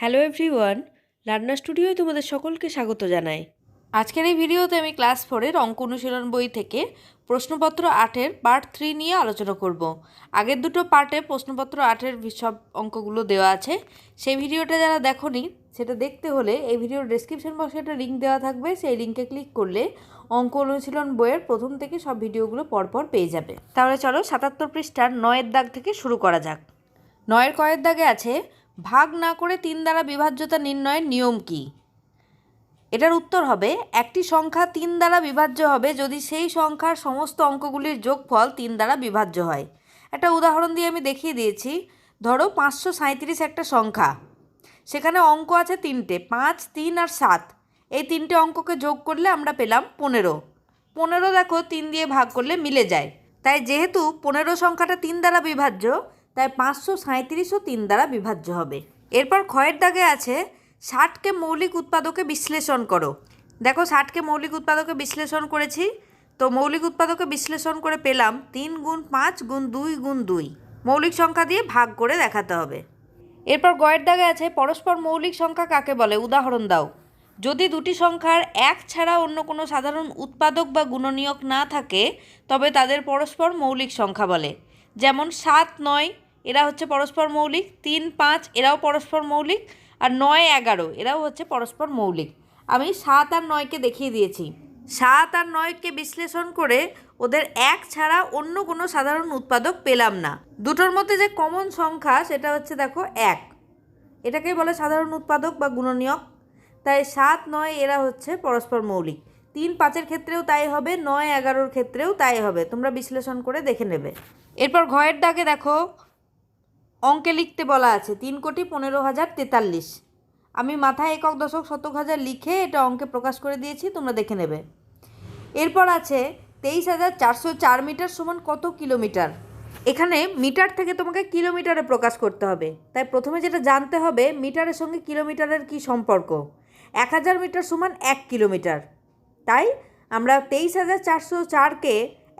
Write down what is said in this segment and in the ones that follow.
Hello everyone রান্না স্টুডিওয় তোমাদের সকলকে স্বাগত জানাই। আজকের এই ভিডিওতে আমি ক্লাস ফোরের অঙ্ক অনুশীলন বই থেকে প্রশ্নপত্র আটের পার্ট থ্রি নিয়ে আলোচনা করব। আগের দুটো পার্টে প্রশ্নপত্র আটের সব অঙ্কগুলো দেওয়া আছে। সেই ভিডিওটা যারা দেখোনি, সেটা দেখতে হলে এই ভিডিওর ডেসক্রিপশন বক্সে একটা লিঙ্ক দেওয়া থাকবে। সেই লিঙ্কে ক্লিক করলে অঙ্ক অনুশীলন বইয়ের প্রথম থেকে সব ভিডিওগুলো পরপর পেয়ে যাবে। তাহলে চলো সাতাত্তর পৃষ্ঠার নয়ের দাগ থেকে শুরু করা যাক। নয়ের কয়ের দাগে আছে ভাগ না করে তিন দ্বারা বিভাজ্যতা নির্ণয়ের নিয়ম কি? এটার উত্তর হবে, একটি সংখ্যা তিন দ্বারা বিভাজ্য হবে যদি সেই সংখ্যার সমস্ত অঙ্কগুলির যোগফল তিন দ্বারা বিভাজ্য হয়। একটা উদাহরণ দিয়ে আমি দেখিয়ে দিয়েছি। ধরো পাঁচশো সাঁইত্রিশ একটা সংখ্যা। সেখানে অঙ্ক আছে তিনটে, পাঁচ, তিন আর সাত। এই তিনটে অঙ্ককে যোগ করলে আমরা পেলাম পনেরো। পনেরো দেখো তিন দিয়ে ভাগ করলে মিলে যায়। তাই যেহেতু পনেরো সংখ্যাটা তিন দ্বারা বিভাজ্য তাই পাঁচশো সাঁইত্রিশও তিন দ্বারা বিভাজ্য হবে। এরপর ক্ষয়ের দাগে আছে, ষাটকে মৌলিক উৎপাদকে বিশ্লেষণ করো। দেখো ষাটকে মৌলিক উৎপাদকে বিশ্লেষণ করেছি, তো মৌলিক উৎপাদকে বিশ্লেষণ করে পেলাম তিন গুণ পাঁচ গুণ দুই গুণ দুই। মৌলিক সংখ্যা দিয়ে ভাগ করে দেখাতে হবে। এরপর গয়ের দাগে আছে, পরস্পর মৌলিক সংখ্যা কাকে বলে? উদাহরণ দাও। যদি দুটি সংখ্যার এক ছাড়া অন্য কোনো সাধারণ উৎপাদক বা গুণনীয়ক না থাকে, তবে তাদের পরস্পর মৌলিক সংখ্যা বলে। যেমন সাত, নয় এরা হচ্ছে পরস্পর মৌলিক। তিন, পাঁচ, এরাও পরস্পর মৌলিক। আর নয়, এগারো, এরাও হচ্ছে পরস্পর মৌলিক। আমি সাত আর নয়কে দেখিয়ে দিয়েছি। সাত আর নয়কে বিশ্লেষণ করে ওদের এক ছাড়া অন্য কোনো সাধারণ উৎপাদক পেলাম না। দুটোর মধ্যে যে কমন সংখ্যা, সেটা হচ্ছে দেখো এক। এটাকেই বলে সাধারণ উৎপাদক বা গুণনীয়ক। তাই সাত, নয়, এরা হচ্ছে পরস্পর মৌলিক। তিন পাঁচের ক্ষেত্রেও তাই হবে, নয় এগারোর ক্ষেত্রেও তাই হবে। তোমরা বিশ্লেষণ করে দেখে নেবে। এরপর ঘয়ের দাগে দেখো, অঙ্কে লিখতে বলা আছে, তিন কোটি পনেরো হাজার তেতাল্লিশ। আমি মাথায় একক দশক শতক হাজার লিখে এটা অঙ্কে প্রকাশ করে দিয়েছি, তোমরা দেখে নেবে। এরপর আছে, তেইশ হাজার চারশো চার মিটার সমান কত কিলোমিটার? এখানে মিটার থেকে তোমাকে কিলোমিটারে প্রকাশ করতে হবে। তাই প্রথমে যেটা জানতে হবে, মিটারের সঙ্গে কিলোমিটারের কি সম্পর্ক? এক হাজার মিটার সমান এক কিলোমিটার। তাই আমরা তেইশ হাজার চারশো চারকে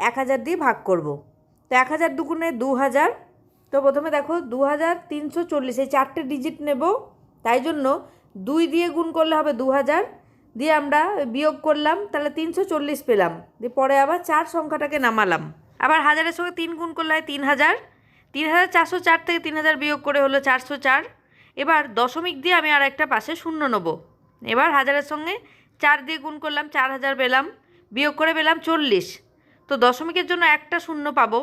এক হাজার দিয়ে ভাগ করব। তো এক হাজার দুগুণে দু হাজার তো প্রথমে দেখো দু হাজার তিনশো চল্লিশ, এই চারটে ডিজিট নেব। তাই জন্য দুই দিয়ে গুণ করলে হবে দু হাজার দিয়ে আমরা বিয়োগ করলাম, তাহলে তিনশো চল্লিশ পেলাম। দিয়ে পরে আবার চার সংখ্যাটাকে নামালাম। আবার হাজারের সঙ্গে তিন গুণ করলে হয় তিন হাজার তিন হাজার চারশো চার থেকে তিন হাজার বিয়োগ করে হলো চারশো চার। এবার দশমিক দিয়ে আমি আর একটা পাশে শূন্য নেব। এবার হাজারের সঙ্গে চার দিয়ে গুণ করলাম, চার হাজার পেলাম, বিয়োগ করে পেলাম চল্লিশ। তো দশমিকের জন্য একটা শূন্য পাবো,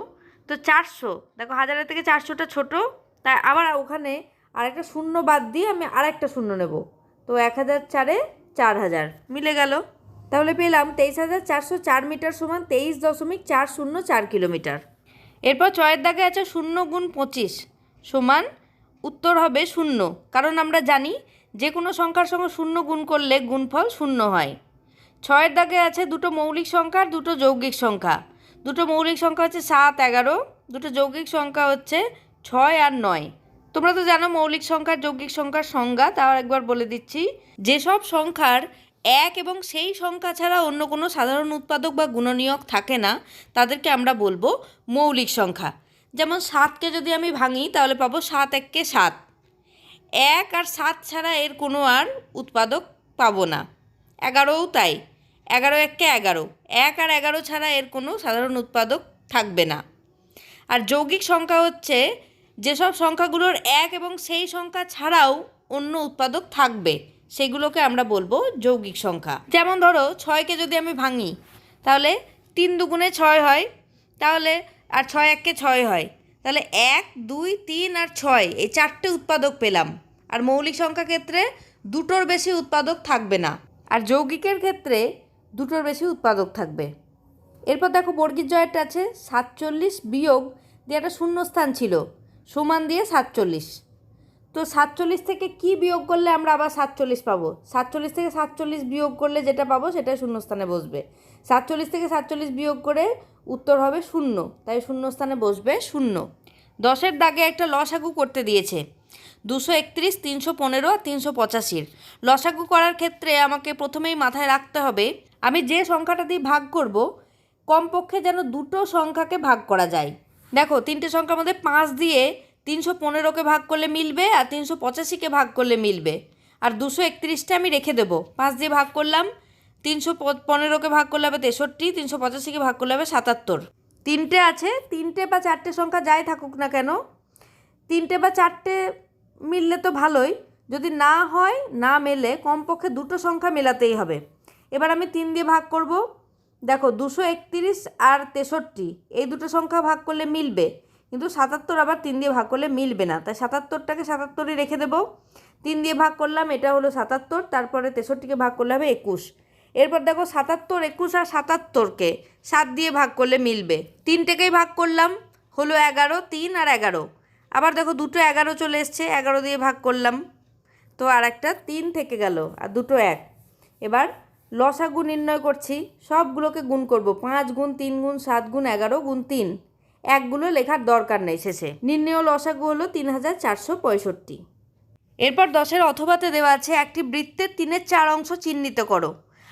তো চারশো। দেখো হাজারের থেকে চারশোটা ছোট, তাই আবার ওখানে আরেকটা শূন্য বাদ দিয়ে আমি আরেকটা শূন্য নেব। তো এক হাজার চারে চার হাজার, মিলে গেল। তাহলে পেলাম তেইশ হাজার চারশো চার মিটার সমান তেইশ দশমিক চার শূন্য চার কিলোমিটার। এরপর ছয়ের দাগে আছে শূন্য গুণ পঁচিশ সমান উত্তর হবে শূন্য, কারণ আমরা জানি যে কোনো সংখ্যার সঙ্গে শূন্য গুণ করলে গুণফল শূন্য হয়। ছয়ের দাগে আছে দুটো মৌলিক সংখ্যা আর দুটো যৌগিক সংখ্যা। দুটো মৌলিক সংখ্যা হচ্ছে সাত, এগারো, দুটো যৌগিক সংখ্যা হচ্ছে ছয় আর নয়। তোমরা তো জানো মৌলিক সংখ্যার যৌগিক সংখ্যার সংজ্ঞা, তাও একবার বলে দিচ্ছি। যেসব সংখ্যার এক এবং সেই সংখ্যা ছাড়া অন্য কোনো সাধারণ উৎপাদক বা গুণনীয়ক থাকে না, তাদেরকে আমরা বলব মৌলিক সংখ্যা। যেমন সাতকে যদি আমি ভাঙি, তাহলে পাবো সাত এককে সাত। এক আর সাত ছাড়া এর কোনো আর উৎপাদক পাবো না। এগারোও তাই। এগারো এককে এগারো। এক আর এগারো ছাড়া এর কোনো সাধারণ উৎপাদক থাকবে না। আর যৌগিক সংখ্যা হচ্ছে যেসব সংখ্যাগুলোর এক এবং সেই সংখ্যা ছাড়াও অন্য উৎপাদক থাকবে, সেগুলোকে আমরা বলব যৌগিক সংখ্যা। যেমন ধরো, ছয়কে যদি আমি ভাঙি, তাহলে তিন দুগুণে ছয় হয়। তাহলে, আর ছয় এককে ছয় হয়। তাহলে এক, দুই, তিন আর ছয়, এই চারটে উৎপাদক পেলাম। আর মৌলিক সংখ্যা ক্ষেত্রে দুটোর বেশি উৎপাদক থাকবে না। আর যৌগিকের ক্ষেত্রে দুটোর বেশি উৎপাদক থাকবে। এরপর দেখো বর্গীর জয়েরটা আছে সাতচল্লিশ বিয়োগ দিয়ে একটা শূন্যস্থান ছিল, সমান দিয়ে সাতচল্লিশ। তো সাতচল্লিশ থেকে কি বিয়োগ করলে আমরা আবার সাতচল্লিশ পাবো? সাতচল্লিশ থেকে সাতচল্লিশ বিয়োগ করলে যেটা পাবো সেটা শূন্যস্থানে বসবে। সাতচল্লিশ থেকে সাতচল্লিশ বিয়োগ করে উত্তর হবে শূন্য, তাই শূন্যস্থানে বসবে শূন্য। দশের দাগে একটা লসাগু করতে দিয়েছে। দুশো একত্রিশ, তিনশো পনেরো আর তিনশো পঁচাশির। লসাগু করার ক্ষেত্রে আমাকে প্রথমেই মাথায় রাখতে হবে, আমি যে সংখ্যাটা দিয়ে ভাগ করব, কমপক্ষে যেন দুটো সংখ্যাকে ভাগ করা যায়। দেখো, তিনটে সংখ্যার মধ্যে পাঁচ দিয়ে তিনশো পনেরোকে ভাগ করলে মিলবে আর তিনশো পঁচাশিকে ভাগ করলে মিলবে। আর দুশো একত্রিশটা আমি রেখে দেবো। পাঁচ দিয়ে ভাগ করলাম, তিনশো পনেরোকে ভাগ করলে হবে তেষট্টি, তিনশো পঁচাশিকে ভাগ করলে হবে সাতাত্তর। তিনটে আছে, তিনটে বা চারটে সংখ্যা যাই থাকুক না কেন, তিনটে বা চারটে মিললে তো ভালোই। যদি না হয়, না মেলে, কমপক্ষে দুটো সংখ্যা মেলাতেই হবে। এবার আমি তিন দিয়ে ভাগ করব। দেখো, দুশো একত্রিশ আর তেষট্টি, এই দুটো সংখ্যা ভাগ করলে মিলবে। কিন্তু সাতাত্তর আবার তিন দিয়ে ভাগ করলে মিলবে না। তাই সাতাত্তরটাকে সাতাত্তরই রেখে দেবো। তিন দিয়ে ভাগ করলাম, এটা হলো সাতাত্তর, তারপরে তেষট্টিকে ভাগ করলে হবে একুশ। এরপর দেখো সাতাত্তর, একুশ আর সাতাত্তরকে সাত দিয়ে ভাগ করলে মিলবে। তিনটেকেই ভাগ করলাম, হলো এগারো, তিন আর এগারো। আবার দেখো দুটো এগারো চলে এসছে, এগারো দিয়ে ভাগ করলাম। তো আর একটা তিন থেকে গেল, আর দুটো এক। এবার লসাগু নির্ণয় করছি, সবগুলোকে গুণ করব। পাঁচ গুণ তিন গুণ সাত গুণ এগারো গুণ তিন। একগুলো লেখার দরকার নেই শেষে। নির্ণয় লসাগু হলো তিন হাজার চারশো পঁয়ষট্টি। এরপর দশের অথবাতে দেওয়া আছে, একটি বৃত্তের তিনের চার অংশ চিহ্নিত করো।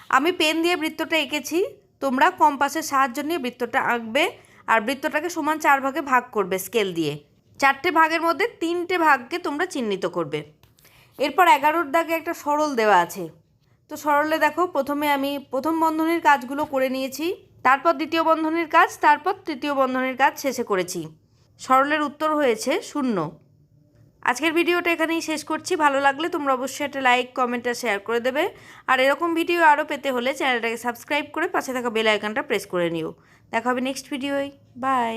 আমি পেন দিয়ে বৃত্তটা এঁকেছি, তোমরা কম্পাসের সাহায্য নিয়ে বৃত্তটা আঁকবে আর বৃত্তটাকে সমান চার ভাগে ভাগ করবে স্কেল দিয়ে। চারটে ভাগের মধ্যে তিনটে ভাগকে তোমরা চিহ্নিত করবে। এরপর এগারোর দাগে একটা সরল দেওয়া আছে। তো সরলে দেখো, প্রথমে আমি প্রথম বন্ধনীর কাজগুলো করে নিয়েছি। তারপর দ্বিতীয় বন্ধনের কাজ, তারপর তৃতীয় বন্ধনের কাজ শেষে করেছি। সরলের উত্তর হয়েছে শূন্য। আজকের ভিডিওটা এখানেই শেষ করছি। ভালো লাগলে তোমরা অবশ্যই একটা লাইক কমেন্ট আর শেয়ার করে দেবে। আর এরকম ভিডিও আরও পেতে হলে চ্যানেলটাকে সাবস্ক্রাইব করে পাশে থাকা বেল আইকনটা প্রেস করে নিও। দেখা হবে নেক্সট ভিডিওয় বাই